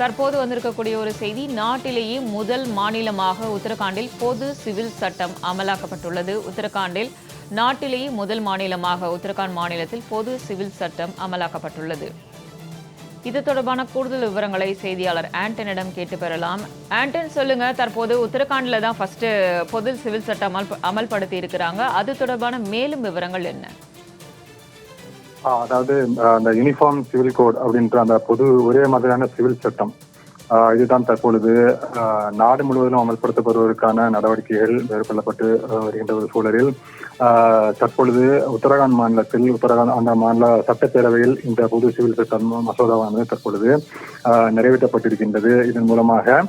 தற்போது வந்திருக்கக்கூடிய ஒரு செய்தி நாட்டிலேயே முதல் மாநிலமாக உத்தரகாண்டில் பொது சிவில் சட்டம் அமலாக்கப்பட்டுள்ளது. உத்தரகாண்டில் நாட்டிலேயே முதல் மாநிலமாக உத்தரகாண்ட் மாநிலத்தில் பொது சிவில் சட்டம் அமலாக்கப்பட்டுள்ளது. இது தொடர்பான கூடுதல் விவரங்களை செய்தியாளர் ஆண்டனிடம் கேட்டு பெறலாம். ஆண்டன் சொல்லுங்க. தற்போது உத்தரகாண்டில் தான் ஃபர்ஸ்ட் பொது சிவில் சட்டம் அமல் அமல்படுத்தி இருக்கிறாங்க. அது தொடர்பான மேலும் விவரங்கள் என்ன? அதாவது அந்த யூனிஃபார்ம் சிவில் கோட் அப்படின்ற அந்த பொது ஒரே மாதிரியான சிவில் சட்டம். இதுதான் தற்பொழுது நாடு முழுவதும் அமல்படுத்தப்படுவதற்கான நடவடிக்கைகள் மேற்கொள்ளப்பட்டு வருகின்ற ஒரு சூழலில் தற்பொழுது உத்தரகாண்ட் மாநிலத்தில் உத்தரகாண்ட் அந்த மாநில சட்டப்பேரவையில் இந்த பொது சிவில் சட்டம் மசோதாவானது தற்பொழுது நிறைவேற்றப்பட்டிருக்கின்றது. இதன் மூலமாக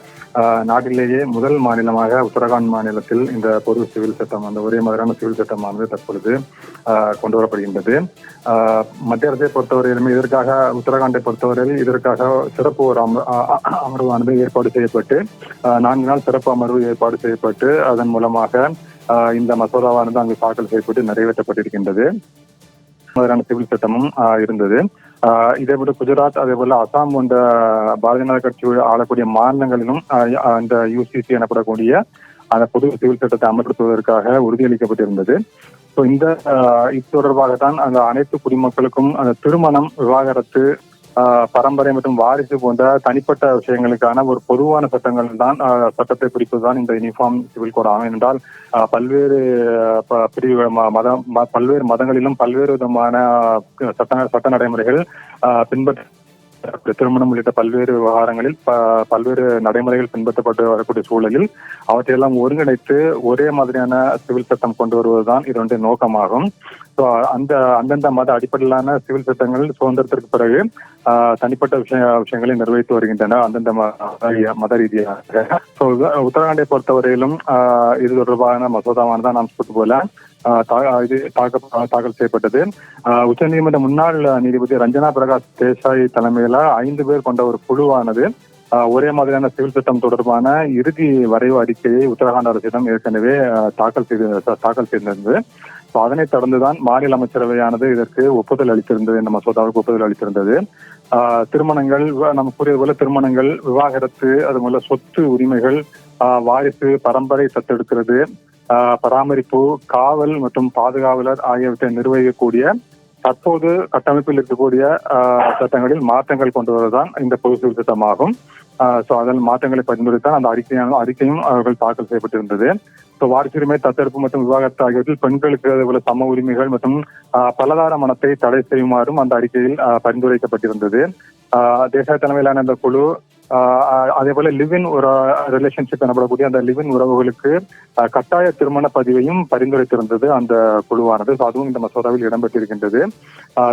நாட்டிலேயே முதல் மாநிலமாக உத்தரகாண்ட் மாநிலத்தில் இந்த பொது சிவில் சட்டம் அந்த ஒரே மாதிரியான சிவில் சட்டமானது தற்பொழுது கொண்டு வரப்படுகின்றது மத்திய அரசை பொறுத்தவரையிலுமே இதற்காக உத்தரகாண்டை பொறுத்தவரையில் இதற்காக சிறப்பு ஒரு அமர்வானது ஏற்பாடு செய்யப்பட்டு நான்கு நாள் சிறப்பு அமர்வு ஏற்பாடு செய்யப்பட்டு அதன் மூலமாக இந்த மசோதாவானது அங்கு தாக்கல் செய்யப்பட்டு நிறைவேற்றப்பட்டிருக்கின்றது. மாதிரியான சிவில் சட்டமும் இருந்தது. இதே போல குஜராத் அதே போல அசாம் போன்ற பாரதிய ஜனதா கட்சி ஆளக்கூடிய மாநிலங்களிலும் அந்த யூசிசி எனப்படக்கூடிய அந்த பொது சிவில் சட்டத்தை அமல்படுத்துவதற்காக உறுதியளிக்கப்பட்டிருந்தது. ஸோ இந்த இது தொடர்பாக தான் அந்த அனைத்து குடிமக்களுக்கும் அந்த திருமணம் விவாகரத்து பரம்பரை மற்றும் வாரிசு போன்ற தனிப்பட்ட விஷயங்களுக்கான ஒரு பொதுவான சட்டங்கள் தான் ஆஹ், சட்டத்தை குறிப்பதுதான் இந்த யூனிஃபார்ம் சிவில் கோட் ஆகும். என்றால் பல்வேறு பிரிவு மதம் ம- பல்வேறு மதங்களிலும் பல்வேறு விதமான சட்ட சட்ட நடைமுறைகள் ஆஹ், பின்பற்ற திருமணம் உள்ளிட்ட பல்வேறு விவகாரங்களில் பல்வேறு நடைமுறைகள் பின்பற்றப்பட்டு வரக்கூடிய சூழலில் அவற்றையெல்லாம் ஒருங்கிணைத்து ஒரே மாதிரியான சிவில் சட்டம் கொண்டு வருவதுதான் இதனுடைய நோக்கமாகும். ஸோ அந்த அந்தந்த மத அடிப்படையிலான சிவில் சட்டங்கள் சுதந்திரத்திற்கு பிறகு ஆஹ், தனிப்பட்ட விஷய விஷயங்களை நிர்வகித்து வருகின்றன. அந்தந்த மத- ரீதியாக. ஸோ உத்தரகாண்டை பொறுத்தவரையிலும் ஆஹ், இது தொடர்பான மசோதாவானதான் நாம் சொல்லிட்டு போல இது தாக்க- தாக்கல் செய்யப்பட்டது. ஆஹ், உச்சநீதிமன்ற முன்னாள் நீதிபதி ரஞ்சனா பிரகாஷ் தேசாய் தலைமையில ஐந்து பேர் கொண்ட ஒரு குழுவானது ஆஹ், ஒரே மாதிரியான சிவில் சட்டம் தொடர்பான இறுதி வரைவு அறிக்கையை உத்தரகாண்ட் அரசிடம் ஏற்கனவே தாக்கல் செய்து தாக்கல் செய்திருந்தது. அதனை தொடர்ந்துதான் மாநில அமைச்சரவையானது இதற்கு ஒப்புதல் அளித்திருந்தது இந்த மசோதாவுக்கு ஒப்புதல் அளித்திருந்தது. ஆஹ், திருமணங்கள் நம்ம கூறியது போல திருமணங்கள் விவாகரத்து அது போல சொத்து உரிமைகள் ஆஹ், வாரிசு பரம்பரை தத்தெடுக்கிறது பராமரிப்பு காவல் மற்றும் பாதுகாவலர் ஆகியவற்றை நிர்வகிக்கக்கூடிய தற்போது கட்டமைப்பில் இருக்கக்கூடிய ஆஹ், சட்டங்களில் மாற்றங்கள் கொண்டு வருவதுதான் இந்த பொது சீர்திருத்தமாகும் ஸோ அதில் மாற்றங்களை பரிந்துரைத்தான் அந்த அறிக்கையான அறிக்கையும் அவர்கள் தாக்கல் செய்யப்பட்டிருந்தது. ஸோ வாரிசுரிமை தத்தெடுப்பு மற்றும் விவாகரத்து ஆகியவற்றில் பெண்களுக்கு உள்ள சம உரிமைகள் மற்றும் ஆஹ், பலதார மனத்தை தடை செய்யுமாறும் அந்த அறிக்கையில் பரிந்துரைக்கப்பட்டிருந்தது. ஆஹ், தலைமையிலான இந்த குழு அதே போல லிவின் ஒரு ரிலேஷன்ஷிப் எனப்படக்கூடிய அந்த லிவின் உறவுகளுக்கு கட்டாய திருமண பதிவையும் பரிந்துரைத்திருந்தது அந்த குழுவானது. அதுவும் இந்த மசோதாவில் இடம்பெற்றிருக்கின்றது.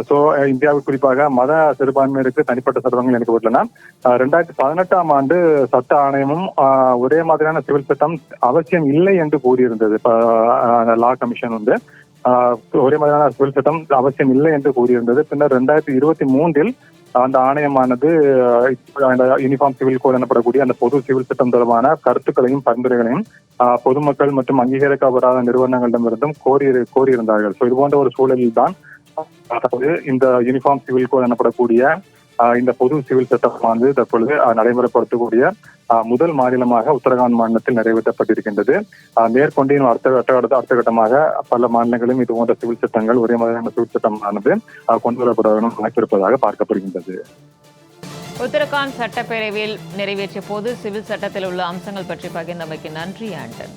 ஸோ இந்தியாவுக்கு குறிப்பாக மத சிறுபான்மையினருக்கு தனிப்பட்ட சட்டங்கள் இணைக்கப்பட்டுள்ளன ஆஹ், ரெண்டாயிரத்தி பதினெட்டாம் ஆண்டு சட்ட ஆணையமும் ஆஹ், ஒரே மாதிரியான சிவில் சட்டம் அவசியம் இல்லை என்று கூறியிருந்தது. லா கமிஷன் வந்து. ஆஹ், ஒரே மாதிரியான சிவில் சட்டம் அவசியம் இல்லை என்று கூறியிருந்தது. பின்னர் ரெண்டாயிரத்தி இருபத்தி மூன்றில் அந்த ஆணையமானது அந்த யூனிஃபார்ம் சிவில் கோட் எனப்படக்கூடிய அந்த பொது சிவில் சட்டம் தொடர்பான கருத்துக்களையும் பரிந்துரைகளையும் ஆஹ், பொதுமக்கள் மற்றும் அங்கீகரிக்கப்படாத நிறுவனங்களிடமிருந்தும் கோரி கோரியிருந்தார்கள். ஸோ இது போன்ற ஒரு சூழலில் தான் அதாவது இந்த யூனிஃபார்ம் சிவில் கோட் எனப்படக்கூடிய இந்த பொது சிவில் சட்டமானது தற்பொழுது நடைமுறைப்படுத்தக்கூடிய முதல் மாநிலமாக உத்தரகாண்ட் மாநிலத்தில் நிறைவேற்றப்பட்டிருக்கின்றது. மேற்கொண்டு இன்னும் அடுத்த கட்ட அடுத்த அடுத்த கட்டமாக பல மாநிலங்களிலும் இது போன்ற சிவில் சட்டங்கள் ஒரே மாதிரியான சிவில் சட்டமானது கொண்டு வரப்பட வேண்டும் வாய்ப்பிருப்பதாக பார்க்கப்படுகின்றது. உத்தரகாண்ட் சட்டப்பேரவையில் நிறைவேற்றிய போது சிவில் சட்டத்தில் உள்ள அம்சங்கள் பற்றி பகிர்ந்தமைக்கு நன்றி ஆண்டன்.